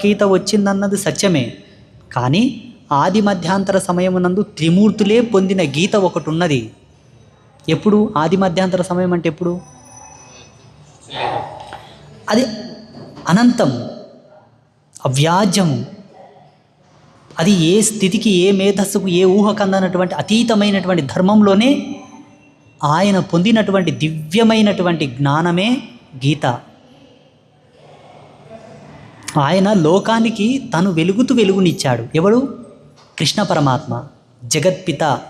భగవద్గీత వచ్చిందన్నది సత్యమే. కానీ ఆది మధ్యాంతర సమయమునందు త్రిమూర్తులే పొందిన గీత ఒకటి ఉన్నది ఎప్పుడు? ఆది మధ్యాంతర సమయం అంటే ఎప్పుడు? అది అనంతం అవ్యాజ్యము అది ఏ స్థితికి ఏ మేధస్సుకు ఏ ఊహకందనటువంటి అతీతమైనటువంటి ధర్మంలోనే ఆయన పొందినటువంటి దివ్యమైనటువంటి జ్ఞానమే గీత. ఆయన లోకానికి తను వెలుగుతూ వెలుగునిచ్చాడు. ఎవడు? కృష్ణ పరమాత్మ జగత్పిత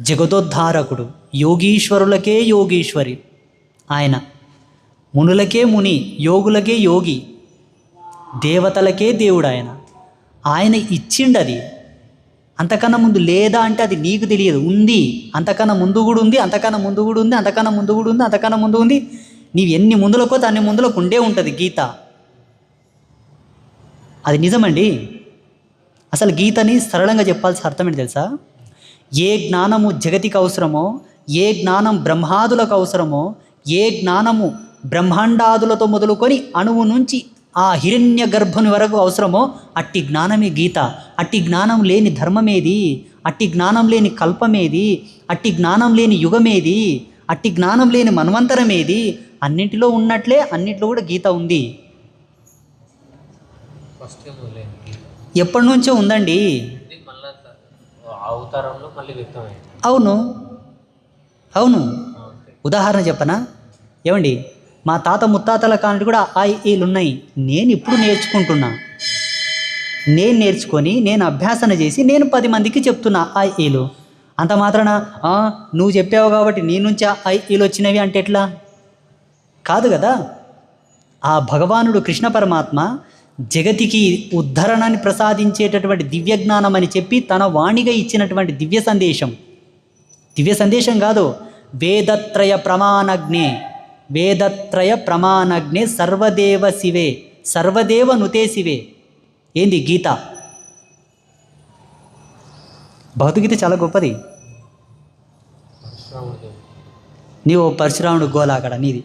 జగదోద్ధారకుడు యోగీశ్వరులకే యోగీశ్వరి. ఆయన మునులకే ముని యోగులకే యోగి దేవతలకే దేవుడు ఆయన. ఆయన ఇచ్చిండది. అంతకన్నా ముందు లేదా అంటే అది నీకు తెలియదు. ఉంది. అంతకన్నా ముందు కూడా ఉంది అంతకన్నా ముందు కూడా ఉంది అంతకన్నా ముందు కూడా ఉంది అంతకన్నా ముందు ఉంది. నీవు ఎన్ని ముందులకో దాన్ని ముందులకు ఉండే ఉంటుంది గీత. అది నిజమండి. అసలు గీతని సరళంగా చెప్పాల్సిన అర్థం ఏంటి తెలుసా? ఏ జ్ఞానము జగతికి అవసరమో ఏ జ్ఞానం బ్రహ్మాదులకు అవసరమో ఏ జ్ఞానము బ్రహ్మాండాదులతో మొదలుకొని అణువు నుంచి ఆ హిరణ్య గర్భుని వరకు అవసరమో అట్టి జ్ఞానమే గీత. అట్టి జ్ఞానం లేని ధర్మమేది? అట్టి జ్ఞానం లేని కల్పమేది? అట్టి జ్ఞానం లేని యుగమేది? అట్టి జ్ఞానం లేని మన్వంతరమేది? అన్నింటిలో ఉన్నట్లే అన్నింటిలో కూడా గీత ఉంది. ఎప్పటి నుంచో ఉందండి. అవును. అవును. ఉదాహరణ చెప్పనా? ఏమండి మా తాత ముత్తాతల కాంటి కూడా ఆ ఈలు ఉన్నాయి నేను ఇప్పుడు నేర్చుకుంటున్నా. నేను నేర్చుకొని నేను అభ్యాసన చేసి నేను పది మందికి చెప్తున్నా ఆ ఈలు. అంత మాత్రాన "ఆ, నువ్వు చెప్పావు కాబట్టి నీ నుంచి ఆ ఈలు వచ్చినవి అంటే ఎట్లా? కాదు కదా. ఆ భగవానుడు కృష్ణ పరమాత్మ జగతికి ఉద్ధరణని ప్రసాదించేటటువంటి దివ్య జ్ఞానం అని చెప్పి తన వాణిగా ఇచ్చినటువంటి దివ్య సందేశం. దివ్య సందేశం కాదు వేదత్రయ ప్రమాణజ్ఞే వేదత్రయ ప్రమాణజ్ఞే సర్వదేవ శివే సర్వదేవ నుతే శివే. ఏంది గీత? భౌతిగీత చాలా గొప్పది. నీవు పరశురాముడు గోలా అక్కడ నీది